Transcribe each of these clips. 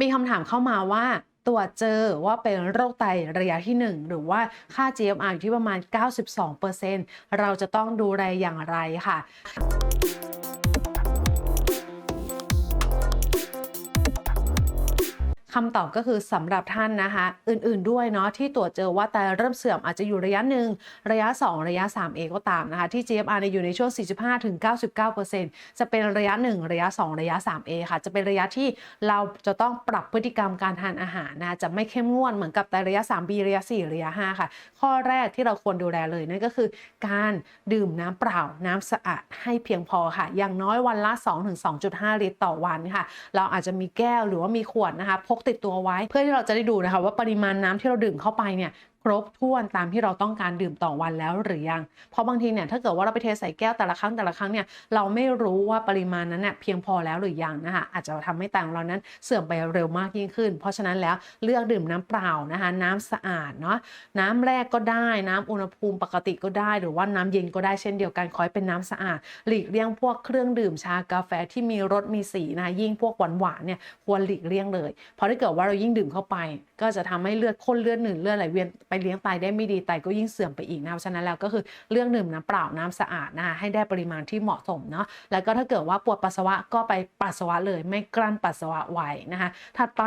มีคำถามเข้ามาว่าตรวจเจอว่าเป็นโรคไตระยะที่ 1 หรือว่าค่า GFR อยู่ที่ประมาณ 92%เราจะต้องดูแลอย่างไรค่ะ คำตอบก็คือสำหรับท่านนะคะ อื่นๆด้วยเนาะที่ตรวจเจอว่าไตเริ่มเสื่อมอาจจะอยู่ระยะ1ระยะ 2 ระยะ 3A ก็ตามนะคะ ที่ GFR เนี่ยอยู่ในช่วง 45-99%จะเป็นระยะ 1 ระยะ 2 ระยะ 3A ค่ะ จะเป็นระยะที่เราจะต้องปรับพฤติกรรมการทานอาหารนะะจะไม่เข้มงวดเหมือนกับไตระยะ 3B ระยะ 4 ระยะ 5 ค่ะ ข้อแรกที่เราควรดูแลเลยนั่นก็คือ การดื่มน้ำเปล่าน้ำสะอาดให้เพียงพอค่ะ อย่างน้อยวันละ 2-2.5 ลิตรต่อวันค่ะ เราอาจจะมีแก้วหรือว่ามีขวดนะคะพกติดตัวไว้ เพื่อที่เราจะได้ดูนะคะว่าปริมาณน้ำที่เราดื่มเข้าไปเนี่ย บถ้วนตามที่เราต้องการดื่มต่อวันแล้วหรือยัง เพราะบางทีเนี่ยถ้าเกิดว่าเราไปเทใส่แก้วแต่ละครั้งแต่ละครั้งเนี่ยเราไม่รู้ว่าปริมาณนั้นเนี่ยเพียงพอแล้วหรือยังนะคะอาจจะทำให้ไตของเรานั้นเสื่อมไปเร็วมากยิ่งขึ้น เพราะฉะนั้นแล้วเลือกดื่มน้ำเปล่านะคะน้ำสะอาดเนาะน้ำแรกก็ได้น้ำอุณหภูมิปกติก็ได้ หรือว่าน้ำเย็นก็ได้เช่นเดียวกันขอให้เป็นน้ำสะอาด หลีกเลี่ยงพวกเครื่องดื่มชากาแฟที่มีรสมีสีนะคะยิ่งพวกหวานหวานๆเนี่ยควรหลีกเลี่ยงเลยเพราะถ้าเกิดว่าเรายิ่งดื่มเข้าไป ก็จะทำให้เลือดข้นเลือดหนืดเลือดไหลเวียนไปเลี้ยงไตได้ไม่ดีไตก็ยิ่งเสื่อมไปอีกนะเพราะฉะนั้นแล้วก็คือเรื่องดื่มน้ำเปล่าน้ำสะอาดนะคะให้ได้ปริมาณที่เหมาะสมเนาะแล้วก็ถ้าเกิดว่าปวดปัสสาวะก็ไปปัสสาวะเลยไม่กลั้นปัสสาวะไว้นะคะถัดไป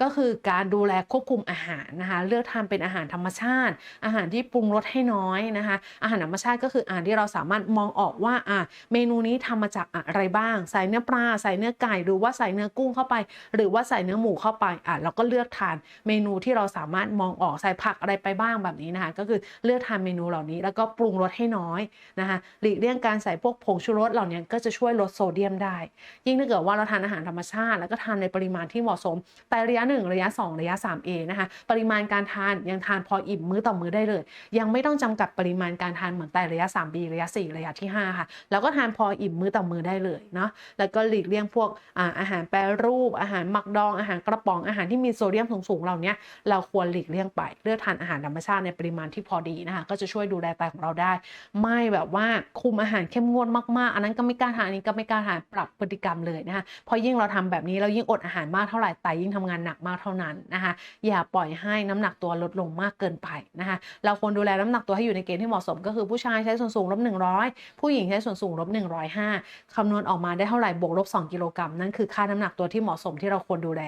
ก็คือการดูแลควบคุมอาหารนะคะเลือกทานเป็นอาหารธรรมชาติ อาหารที่ปรุงรสให้น้อยนะคะอาหารธรรมชาติก็คืออาหารที่เราสามารถมองออกว่าอะเมนูนี้ทำมาจากอะไรบ้าง ใส่เนื้อปลาใส่เนื้อไก่หรือว่าใส่เนื้อกุ้งเข้าไป หรือว่าใส่เนื้อหมูเข้าไปอะเราก็เลือกทานเมนูที่เราสามารถมองออกใส่ผักอะไรไปบ้างแบบนี้นะคะ ก็คือเลือกทานเมนูเหล่านี้ แล้วก็ปรุงรสให้น้อยนะคะหลีกเลี่ยงการใส่พวกผงชูรสเหล่านี้ก็จะช่วยลดโซเดียมได้ ยิ่งถ้าเกิดว่าเราทานอาหารธรรมชาติ แล้วก็ทานในปริมาณที่เหมาะสมแต่ระยะ 1 ระยะ 2 ระยะ 3A นะคะปริมาณการทานยังทานพออิ่มมื้อต่อมื้อได้เลย ยังไม่ต้องจำกัดปริมาณการทานเหมือนแต่ระยะ 3B ระยะ 4 ระยะที่5ค่ะแล้วก็ทานพออิ่มมื้อต่อมื้อได้เลยเนาะแล้วก็หลีกเลี่ยงพวกอาอาหารแปรรูปอาหารหมักดองอาหารกระป๋องอาหารที่มีโซเดียมสูงๆเหล่านี้เราควรหลีกเลี่ยงไปเลือกทานอาหารธรรมชาติในปริมาณที่พอดีนะคะก็จะช่วยดูแลไตของเราได้ ไม่แบบว่าคุมอาหารเข้มงวดมากๆ อันนั้นก็ไม่กล้าทานอันนี้ก็ไม่กล้าทานปรับพฤติกรรมเลยนะคะเพราะยิ่งเราทำแบบนี้เรายิ่งอดอาหารมากเท่าไหร่ไตยิ่งทำงานหนักมากเท่านั้นนะคะอย่าปล่อยให้น้ำหนักตัวลดลงมากเกินไปนะคะเราควรดูแลน้ำหนักตัวให้อยู่ในเกณฑ์ที่เหมาะสม ก็คือผู้ชายใช้ส่วนสูงลบ100 ผู้หญิงใช้ส่วนสูงลบ105คำนวณออกมาได้เท่าไหร่บวกลบ2กิโลกรัมนั่นคือค่าน้ำหนักตัวที่เหมาะสมที่เราควรดูแล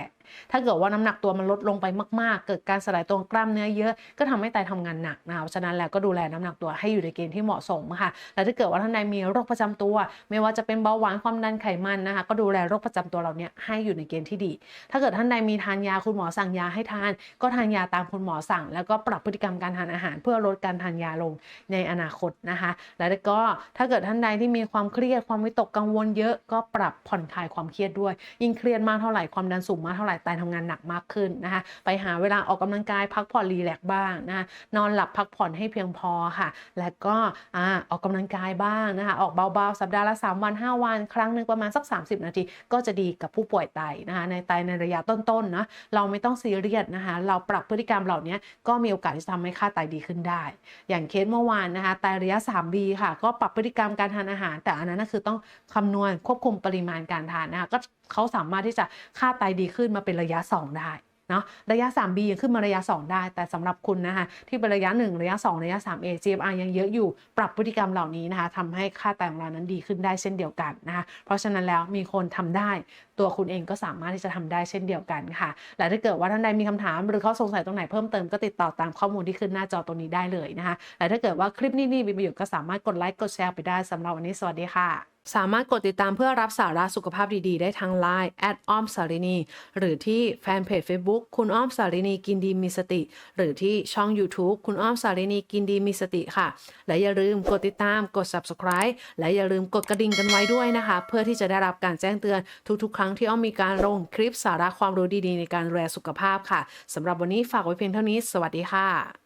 ถ้าเกิดว่าน้ำหนักตัวมันลดลงไปมาก ๆ เกิดการสลายตัวกล้ามเนื้อเยอะ ก็ทำให้ไตทำงานหนักนะคะเพราะฉะนั้นแล้วก็ดูแลน้ำหนักตัวให้อยู่ในเกณฑ์ที่เหมาะสมค่ะ และถ้าเกิดว่าท่านใดมีโรคประจำตัว ไม่ว่าจะเป็นเบาหวานความดันไขมันนะคะ ก็ดูแลโรคประจำตัวเราเนี่ยให้อยู่ในเกณฑ์ที่ดี ถ้าเกิดท่านใดมีทานยาคุณหมอสั่งยาให้ทาน ก็ทานยาตามคุณหมอสั่ง แล้วก็ปรับพฤติกรรมการทานอาหาร เพื่อลดการทานยาลงในอนาคตนะคะ แล้วก็ถ้าเกิดท่านใดที่มีความเครียดความวิตกกังวลเยอะก็ปรับผ่อนคลายความเครียดด้วย ยิ่งเครียดมากเท่าไหร่ความดันสูงมากเท่าไหร่ไตทำงานหนักมากขึ้นนะคะไปหาเวลาออกกำลังกายพักผ่อนรีแลกซ์บ้างนะคะนอนหลับพักผ่อนให้เพียงพอค่ะ และก็อออกกำลังกายบ้างนะคะออกเบาๆ สัปดาห์ละ 3 วัน 5 วัน ครั้งหนึ่งประมาณสัก 30 นาที ก็จะดีกับผู้ป่วยไตนะคะในไตในระยะต้นๆนะเราไม่ต้องซีเรียสนะคะเราปรับพฤติกรรมเหล่านี้ก็มีโอกาสที่จะทำให้ค่าไตดีขึ้นได้ อย่างเคสเมื่อวานนะคะไตระยะ 3B ค่ะ ก็ปรับพฤติกรรมการทานอาหาร แต่อันนั้นนะคือต้องคำนวณควบคุมปริมาณการทานนะคะก็เขาสามารถที่จะค่าไตดีขึ้นมาเป็นระยะ 2 ได้เนาะระยะ 3B ยังขึ้นมาระยะ 2 ได้ แต่สำหรับคุณนะคะที่เป็นระยะ 1 ระยะ 2 ระยะ 3A GFR ยังเยอะอยู่ปรับพฤติกรรมเหล่านี้นะคะทำให้ค่าไตของเรานั้นดีขึ้นได้เช่นเดียวกันนะคะเพราะฉะนั้นแล้วมีคนทำได้ ตัวคุณเองก็สามารถที่จะทำได้เช่นเดียวกันค่ะ และถ้าเกิดว่าท่านใดมีคำถามหรือข้อสงสัยตรงไหนเพิ่มเติมก็ติดต่อตามข้อมูลที่ขึ้นหน้าจอตรงนี้ได้เลยนะคะและถ้าเกิดว่าคลิปนี้มีประโยชน์ก็สามารถกดไลค์กดแชร์ไปได้สำหรับวันนี้สวัสดีค่ะ สามารถกดติดตามเพื่อรับสาระสุขภาพดีๆ ได้ทาง Line แอดอ้อมสารินีหรือที่แฟนเพจ Facebook คุณอ้อมสารินีกินดีมีสติ หรือที่ช่อง YouTube คุณอ้อมสารินีกินดีมีสติค่ะ และอย่าลืมกดติดตามกด Subscribe และอย่าลืมกดกระดิ่งกันไว้ด้วยนะคะ เพื่อที่จะได้รับการแจ้งเตือนทุกๆ ครั้งที่อ้อมมีการลงคลิปสาระความรู้ดีๆ ในการดูแลสุขภาพค่ะสำหรับวันนี้ฝากไว้เพียงเท่านี้ สวัสดีค่ะ